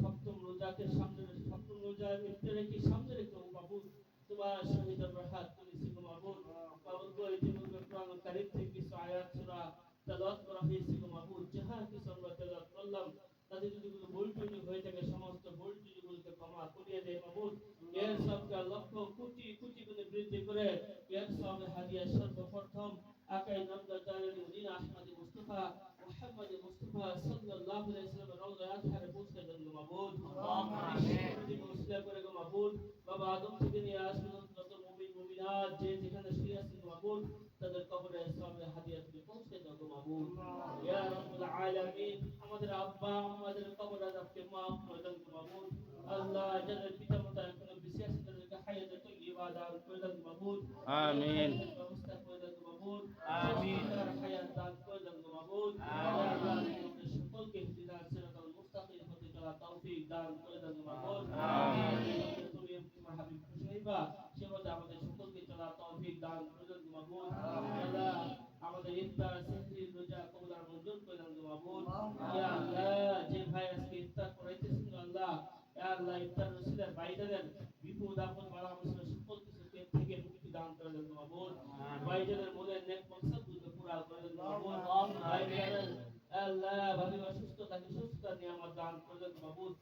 সপ্তম রোজাকে সামনে রেখে সপ্তম রোজা ইফতার ইফতারকে সামনে রেখে বাবু? তোমার শহীদ রাহাত তুমি সিগো মাবুদ বাবু গো ইতিমধ্যে কোরআন কারীম থেকে কিছু আয়াত সূরা তেলাওয়াত করা হয়েছে গো মাবুদ যাহা কিছু আমরা তেলাওয়াত করলাম তাদের যদি কোনো ভুল ত্রুটি হয়ে থাকে, সমস্ত ভুল ত্রুটিগুলোকে ক্ষমা করিয়ে দেয় মাবুদ এর সবকে লক্ষ কোটি কোটি গুণে বৃদ্ধি করে এর সবে হাদিয়া সর্বপ্রথম আকাই জালালি Medina Ahmad Mustafa Muhammad Mustafa সাল্লাল্লাহু আলাইহি ওয়াসাল্লাম রওজাত হারে পৌঁছে দেন গো মাবুদ আমিন মুসলিম করে গো মাবুদ বাবা আদম থেকে নিয়ে আসুন যত মুমিন, মুমিনাত, যে যেখানে শুয়ে আছেন গো মাবুদ তাদের কবরে সামনে হাদিয়া তুমি পৌঁছে দাও গো মাবুদ ইয়া রাব্বুল আলামিন, আমাদের আব্বা, আমাদের কবর আযাবকে মাফ করে দাও গো মাবুদ আল্লাহ যাদের পিতা মাতা এখনও বিশেষ তাদেরকে হায়াতে তৈয়বা দান করে দাও গো মাবুদ আমিন। তৌফিক দান করে দেন তুমি মাহবুব খুশাইবা সে আমাদের সকলকে চলা তৌফিক দান করে দেন মাহবুব আল্লাহ আমাদের ইফতার সেহরি রোজা কবুলার মঞ্জুর করে দেন মাহবুব ইয়া আল্লাহ যে ভাই আজকে ইফতার করাইতেছেন আল্লাহ ইয়া আল্লাহ ইফতার রসিলার বাইরে দেন বিপদ আপদ বালা মুসিবত সকল কিছু থেকে মুক্তি দান করে দেন মাহবুব বাইরে দেন মোদের নেক মকসদ পুরা করে দেন মাহবুব আল্লাহ বাইরে আল্লাহ ভালো সুস্থ তাকে সুস্থ নিয়ে আমার দান করলেন মাবুদ।